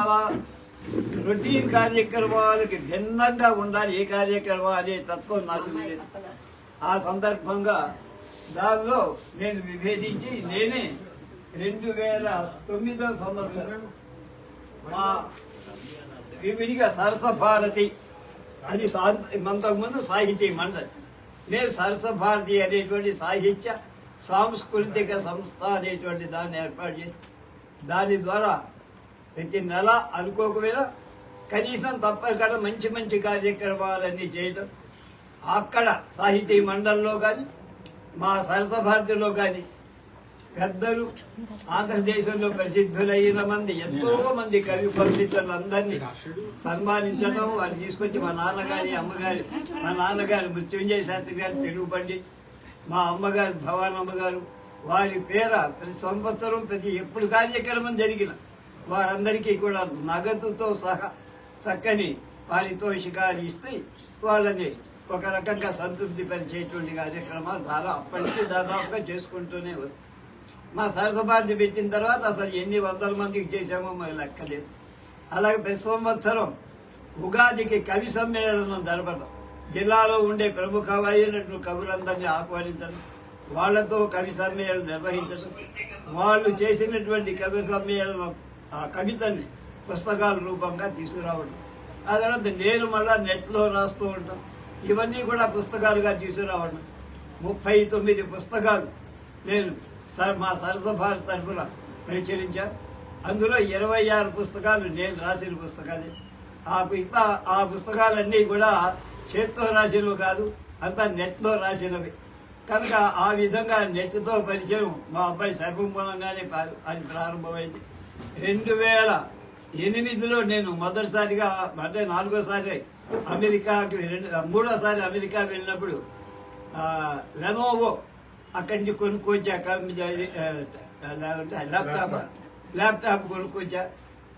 చాలా రొటీన్ కార్యక్రమాలకి భిన్నంగా ఉండాలి ఏ కార్యక్రమం అనే తత్వం నాకు ఆ సందర్భంగా దానిలో నేను విభేదించి నేనే రెండు వేల తొమ్మిదో సంవత్సరం మా విడిగా సరస భారతి అది అంతకుముందు సాహితీ మండలి. నేను సరస భారతి అనేటువంటి సాహిత్య సాంస్కృతిక సంస్థ అనేటువంటి దాన్ని ఏర్పాటు చేసి దాని ద్వారా ప్రతి నెల అనుకోకపోయినా కనీసం తప్పకుండా మంచి మంచి కార్యక్రమాలన్నీ చేయటం. అక్కడ సాహితీ మండలిలో కానీ మా సరస భారతిలో కానీ పెద్దలు ఆంధ్రదేశంలో ప్రసిద్ధులైన మంది ఎంతో మంది కవి పండితులందరినీ సన్మానించడం వారు తీసుకొచ్చి మా నాన్నగారి అమ్మగారి మా నాన్నగారు మృత్యుంజయ శాస్త్రి గారు తెలుగు పండిత్ మా అమ్మగారు భవానమ్మ గారు వారి పేర ప్రతి సంవత్సరం ప్రతి ఎప్పుడు కార్యక్రమం జరిగిన వారందరికీ కూడా నగదుతో సహా చక్కని పారితోషికాలు ఇస్తే వాళ్ళని ఒక రకంగా సంతృప్తి పరిచేటువంటి కార్యక్రమాలు చాలా అప్పటి దాదాపుగా చేసుకుంటూనే వస్తాం మా సరసపార్టీ పెట్టిన తర్వాత అసలు ఎన్ని వందల మందికి చేశామో మాకు లెక్కలేదు. అలాగే ప్రతి సంవత్సరం ఉగాదికి కవి సమ్మేళనం జరపడం. జిల్లాలో ఉండే ప్రముఖ అయినటువంటి కవులందరినీ ఆహ్వానించడం. వాళ్ళతో కవి సమ్మేళనం నిర్వహించడం. వాళ్ళు చేసినటువంటి కవి సమ్మేళనం ఆ కవితని పుస్తకాల రూపంగా తీసుకురావడం. ఆ తర్వాత నేను మళ్ళీ నెట్లో రాస్తూ ఉంటాం. ఇవన్నీ కూడా పుస్తకాలుగా తీసుకురావడం. ముప్పై తొమ్మిది పుస్తకాలు నేను సార్ మా సరస తరఫున ప్రచురించాను అందులో ఇరవై ఆరు పుస్తకాలు నేను రాసిన పుస్తకాలే. ఆ మిగతా ఆ పుస్తకాలన్నీ కూడా చేత్తో రాసినవి కాదు అంతా నెట్లో రాసినవి. కనుక ఆ విధంగా నెట్తో పరిచయం మా అబ్బాయి సర్వమూలంగానే అది ప్రారంభమైంది. రెండు వేల ఎనిమిదిలో నేను మొదటిసారిగా అంటే నాలుగోసారి అమెరికాకి రెండు మూడోసారి అమెరికా వెళ్ళినప్పుడు లెనోవో అక్కడి నుంచి కొనుక్కొచ్చాక ల్యాప్టాప్ ల్యాప్టాప్ కొనుక్కొచ్చా.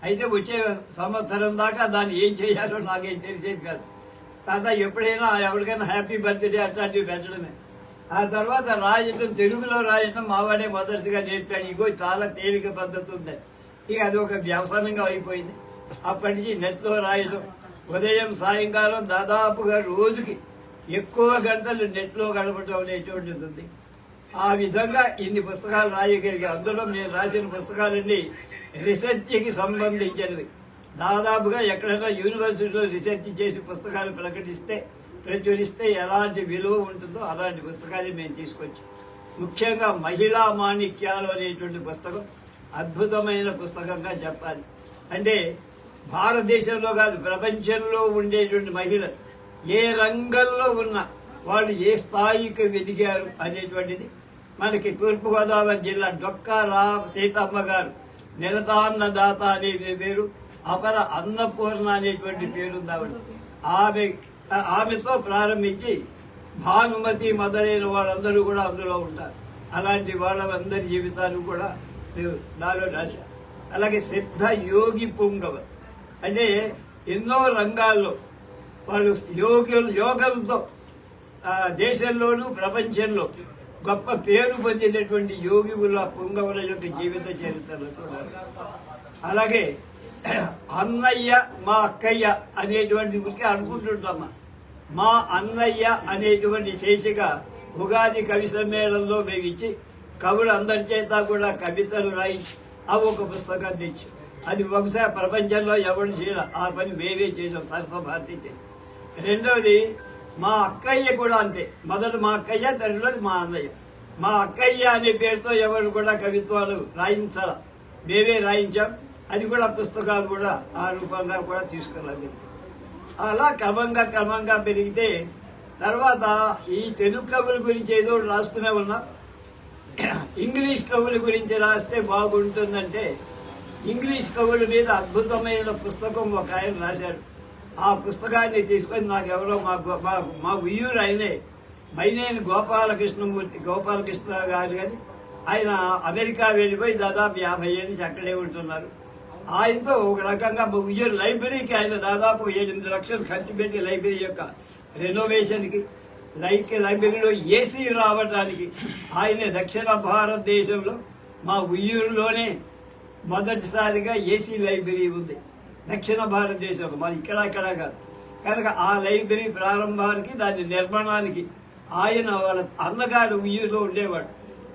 అయితే వచ్చే సంవత్సరం దాకా దాన్ని ఏం చేయాలో నాకేం తెలిసేది కాదు. తాత ఎప్పుడైనా ఎవరికైనా హ్యాపీ బర్త్డే అట్లాంటివి పెట్టడమే. ఆ తర్వాత రాయటం తెలుగులో రాయటం మావాడే మొదటిగా నేర్పాను. ఇగో చాలా తేలిక పద్ధతి ఉంది. ఇక అది ఒక వ్యవసాయంగా అయిపోయింది. అప్పటి నుంచి నెట్లో రాయడం ఉదయం సాయంకాలం దాదాపుగా రోజుకి ఎక్కువ గంటలు నెట్లో గడపడం అనేటువంటిది ఉంది ఆ విధంగా ఇన్ని పుస్తకాలు రాయగలిగే అందులో నేను రాసిన పుస్తకాలన్నీ రీసెర్చ్కి సంబంధించినవి. దాదాపుగా ఎక్కడైనా యూనివర్సిటీలో రీసెర్చ్ చేసి పుస్తకాలు ప్రకటిస్తే ప్రచురిస్తే ఎలాంటి విలువ ఉంటుందో అలాంటి పుస్తకాలు మేము తీసుకొచ్చి. ముఖ్యంగా మహిళా మాణిక్యాలు అనేటువంటి పుస్తకం. అద్భుతమైన పుస్తకంగా చెప్పాలి. అంటే భారతదేశంలో కాదు ప్రపంచంలో ఉండేటువంటి మహిళలు ఏ రంగంలో ఉన్నా వాళ్ళు ఏ స్థాయికి ఎదిగారు అనేటువంటిది మనకి తూర్పుగోదావరి జిల్లా డొక్కా రా సీతమ్మ గారు నిరతాన్నదాత అనే పేరు అపర అన్నపూర్ణ అనేటువంటి పేరు ఉంది ఆవిడ. ఆమె ఆమెతో ప్రారంభించి భానుమతి మొదలైన వాళ్ళందరూ కూడా అందులో ఉంటారు. అలాంటి వాళ్ళందరి జీవితాలు కూడా దానిలో రాశా అలాగే సిద్ధ యోగి పుంగవ. అంటే ఎన్నో రంగాల్లో వాళ్ళు యోగులు యోగంతో దేశంలోనూ ప్రపంచంలో గొప్ప పేరు పొందినటువంటి యోగివుల పుంగవుల యొక్క జీవిత చరిత్రలు అలాగే అన్నయ్య మా అక్కయ్య అనేటువంటి ఊరికే అనుకుంటుంటామా? మా అన్నయ్య అనేటువంటి శీర్షిక ఉగాది కవి సమ్మేళనంలో మేము ఇచ్చి కవులు అందరి చేత కూడా కవితలు రాయించి అవి ఒక పుస్తకం తెచ్చి. అది ఒకసారి ప్రపంచంలో ఎవరు చేయాల. ఆ పని మేమే చేసాం సరస్వభారతి చేసి రెండవది మా అక్కయ్య కూడా అంతే. మొదట మా అక్కయ్య రెండోది మా అన్నయ్య. మా అక్కయ్య అనే పేరుతో ఎవరు కూడా కవిత్వాలు రాయించాల. మేమే రాయించాం. అది కూడా పుస్తకాలు కూడా ఆ రూపంగా కూడా తీసుకురాలి అలా క్రమంగా క్రమంగా పెరిగితే తర్వాత ఈ తెలుగు కవుల గురించి ఏదో రాస్తూనే ఉన్నా. ఇంగ్లీష్ కవుల గురించి రాస్తే బాగుంటుందంటే ఇంగ్లీష్ కవుల మీద అద్భుతమైన పుస్తకం ఒక ఆయన రాశాడు ఆ పుస్తకాన్ని తీసుకొని నాకు ఎవరో మా గో- మా మా ఉయ్యూరు ఆయనే. మైనేని గోపాలకృష్ణమూర్తి గోపాలకృష్ణ గారు కానీ ఆయన అమెరికా వెళ్ళిపోయి దాదాపు యాభై ఏళ్ళ నుంచి అక్కడే ఉంటున్నారు. ఆయనతో ఒక రకంగా మా ఉయ్యూరు లైబ్రరీకి ఆయన దాదాపు ఎనిమిది లక్షలు ఖర్చు పెట్టి లైబ్రరీ యొక్క రెనోవేషన్కి లైక్ లైబ్రరీలో ఏసీ రావడానికి ఆయన దక్షిణ భారతదేశంలో మా ఉయ్యూరులోనే మొదటిసారిగా ఏసీ లైబ్రరీ ఉంది. దక్షిణ భారతదేశంలో. మరి ఇక్కడ అక్కడ కాదు. కనుక ఆ లైబ్రరీ ప్రారంభానికి దాని నిర్మాణానికి ఆయన వాళ్ళ అన్నగారు ఉయ్యూరులో ఉండేవాడు.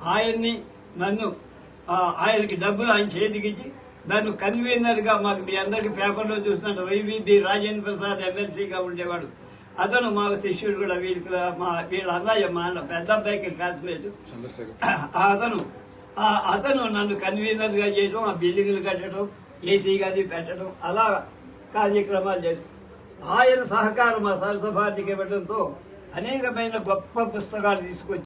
ఆయన్ని నన్ను ఆయనకి డబ్బులు ఆయన చేతికిచ్చి నన్ను కన్వీనర్గా మాకు మీ అందరికీ పేపర్లో చూస్తున్నాడు వైవిబి రాజేంద్ర ప్రసాద్ ఎమ్మెల్సీగా ఉండేవాడు. అతను మా శిష్యుడు కూడా వీళ్ళకి మా వీళ్ళ అన్నయ్య మా అన్న పెద్ద అబ్బాయికి క్లాస్మేట్ అతను ఆ అతను నన్ను కన్వీనర్గా చేయడం ఆ బిల్డింగ్లు కట్టడం ఏసీ గది పెట్టడం అలా కార్యక్రమాలు చేస్తాం ఆయన సహకారం మా సరసభారతికి ఇవ్వడంతో అనేకమైన గొప్ప పుస్తకాలు తీసుకొచ్చి